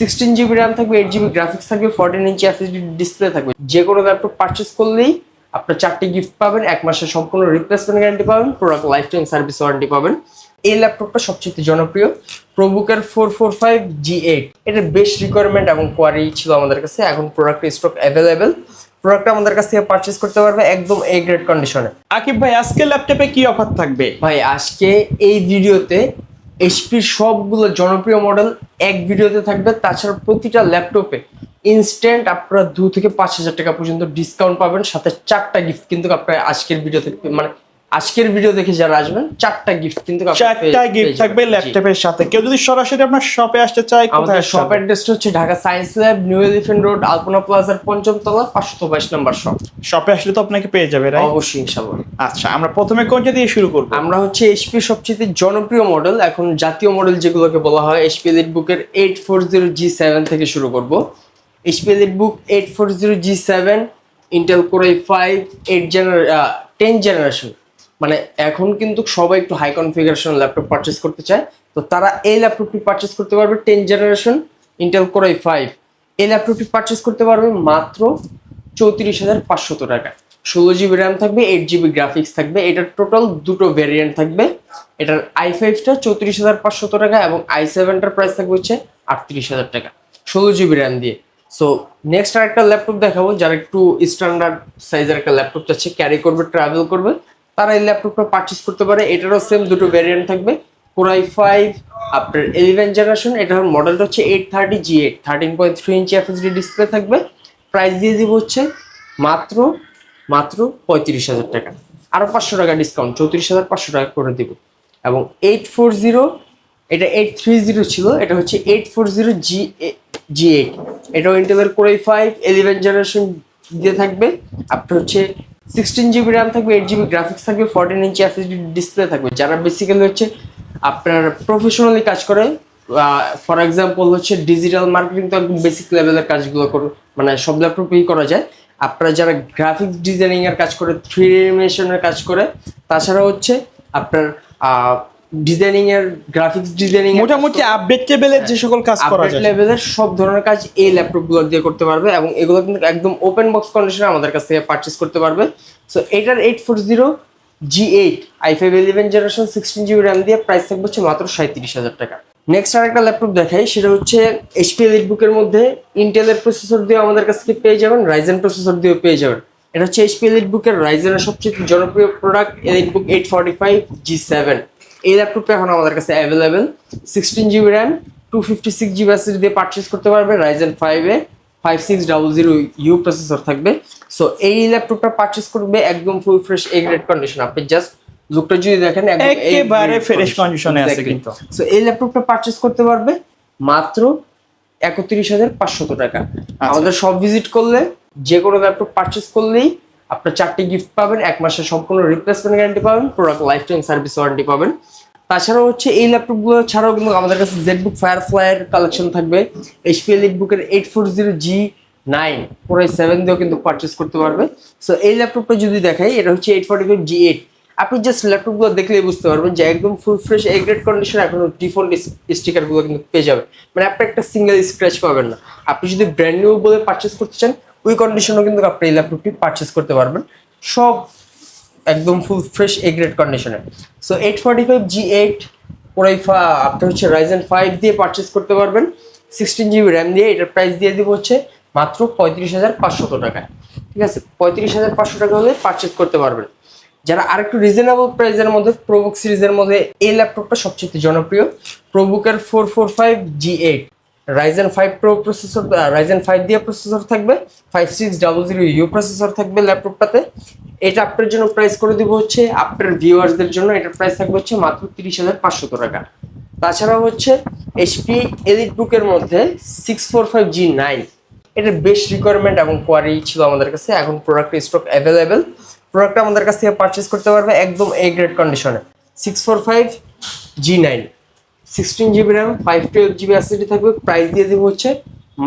Sixteen GB RAM থাকবে eight GB graphics থাকবে fourteen inch SSD display থাকবে। যে কোনো ল্যাপটপ পারচেস করলেই আপনার চারটি গিফট পাবেন এক মাসের সম্পূর্ণ রিপ্লেসমেন্ট গ্যারান্টি পাবেন product life time service warranty পাবেন। এই ল্যাপটপটা সবচেয়ে জনপ্রিয় প্রবুকের four four five G eight এটার বেশ রিকোয়ারমেন্ট এবং কোয়ারি ছিল আমাদের কাছে এখন প্রোডাক্ট স্টক অ্যাভেলেবেল প্রোডাক্টটা আমাদের কাছ থেকে পারচেস করতে পারবে একদম এ গ্রেড কন্ডিশনে আকিব ভাই আজকে ল্যাপটপে কি অফার থাকবে? ভাই আজকে এই ভিডিওতে এইচপির সবগুলো জনপ্রিয় মডেল এক ভিডিওতে থাকবে, তাছাড়া প্রতিটা ল্যাপটপে ইনস্ট্যান্ট আপনারা দু থেকে পাঁচ হাজার টাকা পর্যন্ত ডিসকাউন্ট পাবেন, সাথে চারটা গিফট কিন্তু আপনার আজকের ভিডিও থেকে মানে আজকের ভিডিও দেখে যারা আসবেন চারটা গিফট কিন্তু চারটা গিফট থাকবে ল্যাপটপের সাথে। কেউ যদি সরাসরি আপনার শপে আসতে চায় আমাদের শপ অ্যাড্রেসটা হচ্ছে Dhaka science lab new elephant road Alpona প্লাজার পঞ্চম তলা পাঁচশো বাইশ নাম্বার শপ শপে আসলে তো আপনাকে পেয়ে যাবে রাইট অবশ্যই ইনশাআল্লাহ। আচ্ছা আমরা প্রথমে কোনটা দিয়ে শুরু করব? আমরা হচ্ছে এইচপি সবচেয়ে জনপ্রিয় মডেল এখন জাতীয় মডেল যেগুলোকে বলা হয় এইচপি এলিট বুকের eight four zero G seven থেকে শুরু করব। HP elite book eight four zero G seven Intel core i five eight জেনারে ten generation মানে এখন কিন্তু সবাই একটু হাই কনফিগারেশন ল্যাপটপ পারচেস করতে চায়। তো তারা এই ল্যাপটপটি পারচেস করতে পারবে ten generation Intel core i five এই ল্যাপটপটি পারচেস করতে পারবে মাত্র চৌত্রিশ হাজার পাঁচশত টাকা। ষোলো জিবি র্যাম থাকবে এইট জিবি গ্রাফিক্স থাকবে, এটার টোটাল দুটো ভেরিয়েন্ট থাকবে। এটার আই ফাইভটা চৌত্রিশ হাজার পাঁচশত টাকা এবং আই সেভেনটার প্রাইস থাকবে হচ্ছে আটত্রিশ হাজার টাকা। ষোলো জিবি র্যাম দিয়ে। সো নেক্সট আর একটা ল্যাপটপ দেখাবো, যারা একটু স্ট্যান্ডার্ড সাইজের একটা ল্যাপটপ চাচ্ছে ক্যারি করবে ট্রাভেল করবে। তারা এই ল্যাপটপটা পারচেস করতে পারে। এটারও সেম দুটো ভেরিয়েন্ট থাকবে। কোরাই ফাইভ আপনার ইলেভেন জেনারেশন এটার মডেলটা হচ্ছে eight thirty G eight thirteen point three inch FHD display থাকবে। প্রাইস দিয়ে দিব হচ্ছে মাত্র মাত্র পঁয়ত্রিশ হাজার টাকা। আরও পাঁচশো টাকা ডিসকাউন্ট চৌত্রিশ হাজার পাঁচশো টাকা করে দিব। এবং এইট ফোর জিরো এটা এইট থ্রি জিরো ছিল, এটা হচ্ছে eight four zero G G eight এটাও ইন্টেলের কোরাই ফাইভ ইলেভেন জেনারেশন দিয়ে থাকবে। আপনার হচ্ছে সিক্সটিন জিবি র্যাম থাকবে এইট জিবি গ্রাফিক্স থাকবে ফোরটিন ইঞ্চি এসএসডি ডিসপ্লে থাকবে, যারা বেসিক্যালি হচ্ছে আপনার প্রফেশনালি কাজ করে ফর এক্সাম্পল হচ্ছে ডিজিটাল মার্কেটিং তো একদম বেসিক লেভেলের কাজগুলো করে মানে সব ল্যাপটপেই করা যায়। আপনারা যারা গ্রাফিক্স ডিজাইনিংয়ের কাজ করে থ্রি এর কাজ করে, তাছাড়া হচ্ছে আপনার ডিজাইনিং এর গ্রাফিক্স ডিজাইনিং মোটামুটি আপডেট লেভেলের যে সকল কাজ করা যায়। লেভেলের সব ধরনের কাজ এই ল্যাপটপগুলো দিয়ে করতে পারবে এবং এগুলো কিন্তু একদম ওপেন বক্স কন্ডিশনে আমাদের কাছ থেকে পারচেস করতে পারবে। সো এটার eight four zero G eight i five eleven generation sixteen GB RAM দিয়ে প্রাইস থাকবে হচ্ছে মাত্র সাঁত্রিশ হাজার টাকা। নেক্সট আর একটা ল্যাপটপ দেখাই সেটা হচ্ছে এইচপি এলিট বুকের মধ্যে ইন্টেলের প্রসেসর দিয়ে আমাদের কাছ থেকে পেয়ে যাবেন রাইজেন প্রসেসর দিয়েও পেয়ে যাবেন। এটা হচ্ছে এইচপি এলিট বুকের রাইজেনের সবচেয়ে জনপ্রিয় product elite book eight forty five G seven এই ল্যাপটপটা এখন আমাদের কাছে available sixteen GB RAM two fifty six GB SSD দিয়ে পারচেস করতে পারবে রাইজেন ফাইভে five six double zero U processor থাকবে। সো এই ল্যাপটপটা পারচেস করবে একদম full fresh A grade condition আপনি জাস্ট লুকটা যদি দেখেন একেবারে condition এ আছে কিন্তু। সো এই ল্যাপটপটা পারচেস করতে পারবে মাত্র একত্রিশ হাজার পাঁচশত টাকা। আচ্ছা। আমাদের সব ভিজিট করলে যে কোনো ল্যাপটপ পারচেস করলেই আপনার চারটি গিফট পাবেন, এক মাসের সম্পূর্ণ রিপ্লেসমেন্ট গ্যারান্টি পাবেন product life time service warranty পাবেন। তাছাড়াও হচ্ছে এই ল্যাপটপগুলো ছাড়াও কিন্তু আমাদের কাছে জেটবুক ফায়ারফ্লাইয়ের কালেকশন থাকবে এইচপি এলিট বুকের eight four zero G nine পুরো সেভেন দিয়েও কিন্তু পারচেস করতে পারবে। সো এই ল্যাপটপটা যদি দেখাই, এটা হচ্ছে eight forty five G eight আপনি জাস্ট ল্যাপটপগুলো দেখলেই বুঝতে পারবেন যে একদম full fresh A grade condition এখন ডিফল্ট স্টিকারগুলো কিন্তু পেয়ে যাবে। মানে আপনি একটা সিঙ্গেল স্ক্র্যাচ পাবেন না। আপনি যদি ব্র্যান্ড নিউ বলে পারচেস করতে চান ওই কন্ডিশনও কিন্তু আপনি এই ল্যাপটপটি পারচেস করতে পারবেন। সব একদম ফুল ফ্রেশ এ গ্রেড কন্ডিশনে so eight forty five G eight ওরাই আপনি হচ্ছে রাইজেন ফাইভ দিয়ে পারচেস করতে পারবেন। সিক্সটিন জিবি র্যাম দিয়ে এটার প্রাইস দিয়ে দিব হচ্ছে মাত্র পঁয়ত্রিশ হাজার পাঁচশত টাকায়। ঠিক আছে? পঁয়ত্রিশ হাজার পাঁচশো টাকা হলে পারচেস করতে পারবেন। যারা আরেকটু রিজনেবল প্রাইসের মধ্যে প্রোবুক সিরিজের মধ্যে এই ল্যাপটপটা সবচেয়ে জনপ্রিয় প্রোবুকের four four five G eight Ryzen five pro processor Ryzen five দিয়ে প্রসেসর থাকবে five six double zero U processor থাকবে ল্যাপটপটাতে এটা আপনার জন্য প্রাইস করে দিব হচ্ছে আপনার ভিউয়ার্সদের জন্য, এটার প্রাইস থাকবে হচ্ছে মাত্র তিরিশ হাজার পাঁচশো টাকা। তাছাড়াও হচ্ছে এইচপি এলিট বুকের মধ্যে six four five G nine এটার বেশ রিকোয়ারমেন্ট এবং কোয়ারি ছিল আমাদের কাছে। এখন প্রোডাক্ট স্টক অ্যাভেলেবেল প্রোডাক্টটা আমাদের কাছ থেকে পারচেস করতে পারবে একদম এ গ্রেড কন্ডিশনে six four five G nine sixteen GB RAM five twelve GB SSD থাকবে প্রাইস দিয়ে দেবো হচ্ছে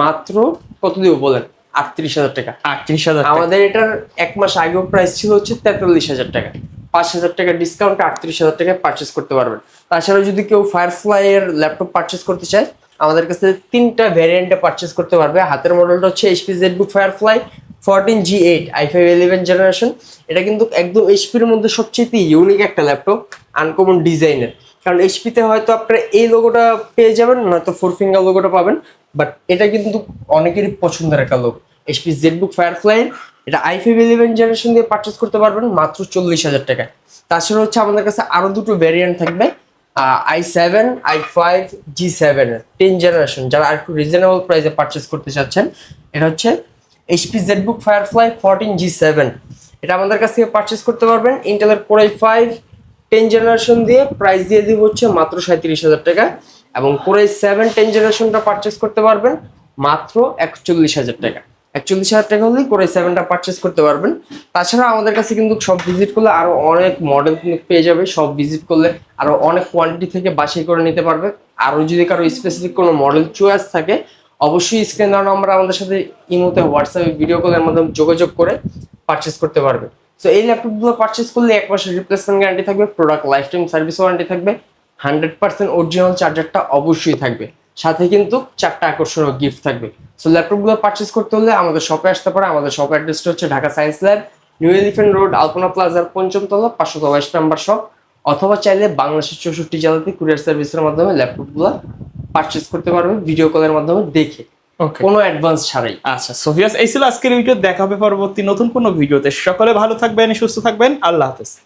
মাত্র কত দিব বলেন? আটত্রিশ হাজার টাকা। আটত্রিশ হাজার আমাদের এটার এক মাস আগেও প্রাইস ছিল হচ্ছে তেতাল্লিশ হাজার টাকা। পাঁচ হাজার টাকা ডিসকাউন্টে আটত্রিশ হাজার টাকায় পারচেস করতে পারবেন। তাছাড়াও যদি কেউ ফায়ারফ্লাই এর ল্যাপটপ পারচেস করতে চায় আমাদের কাছে তিনটা ভ্যারিয়েন্টে পারচেস করতে পারবে। হাতের মডেলটা হচ্ছে HP ZBook Firefly fourteen G eight i five eleven generation এটা কিন্তু একদম এইচপির মধ্যে সবচেয়ে ইউনিক একটা ল্যাপটপ আনকমন ডিজাইনের কারণ এইচপিতে হয়তো আপনারা এই লোগোটা পেয়ে যাবেন, নয়তো ফোর ফিঙ্গার লোগোটা পাবেন বাট এটা কিন্তু অনেকেরই পছন্দের একটা লোক এইচপি জেডবুক ফায়ারফ্লাই এটা আই ফাইভ ইলেভেন জেনারেশন দিয়ে পারচেস করতে পারবেন মাত্র চল্লিশ হাজার টাকায়। তাছাড়া হচ্ছে আমাদের কাছে আরও দুটো ভ্যারিয়েন্ট থাকবে i seven i five G seven ten generation যারা আর একটু রিজনেবল প্রাইসে পারচেস করতে চাচ্ছেন, এটা হচ্ছে HP Z ZBook Firefly fourteen G seven এটা আমাদের কাছ থেকে পারচেস করতে পারবেন ইন্টেলের core i five ten generation দিয়ে প্রাইস দিয়ে দিব হচ্ছে মাত্র সাঁত্রিশ হাজার টাকা এবং কোরাই সেভেন টেন জেনারেশনটা পারচেস করতে পারবেন মাত্র একচল্লিশ হাজার টাকা। একচল্লিশ হাজার টাকা হলেই কোরাই সেভেনটা পারচেস করতে পারবেন। তাছাড়া আমাদের কাছে কিন্তু সব ভিজিট করলে আরও অনেক মডেল কিন্তু পেয়ে যাবে। সব ভিজিট করলে আরও অনেক কোয়ান্টিটি থেকে বাছাই করে নিতে পারবে। আরও যদি কারও স্পেসিফিক কোনো মডেল চয়েস থাকে, অবশ্যই স্ক্রিন দেওয়া নাম্বার আমাদের সাথে ইমোতে হোয়াটসঅ্যাপে ভিডিও কলের মাধ্যমে যোগাযোগ করে পারচেস করতে পারবে। সো এই ল্যাপটপগুলো পারচেস করলে এক মাসের রিপ্লেসমেন্ট গ্যারান্টি থাকবে product life time service warranty থাকবে হান্ড্রেড পার্সেন্ট অরিজিনাল চার্জারটা অবশ্যই থাকবে। সাথে কিন্তু চারটা আকর্ষণীয় গিফট থাকবে। সো ল্যাপটপগুলো পারচেস করতে হলে আমাদের শপে আসতে পারে। আমাদের শপ অ্যাড্রেসটা হচ্ছে Dhaka science lab new elephant road Alpona প্লাজার পঞ্চম তলা পাঁচশো বাইশ নাম্বার শপ অথবা চাইলে বাংলাদেশের চৌষট্টি জেলাতে কুরিয়ার সার্ভিসের মাধ্যমে ল্যাপটপগুলো পারচেস করতে পারবে ভিডিও কলের মাধ্যমে দেখে। কোনো অ্যাডভান্স ছাড়াই। আচ্ছা সোফিয়াস এই ছিল আজকের ভিডিও দেখাবে পরবর্তী নতুন কোনো ভিডিওতে সকলে ভালো থাকবেন সুস্থ থাকবেন। আল্লাহ হাফেজ।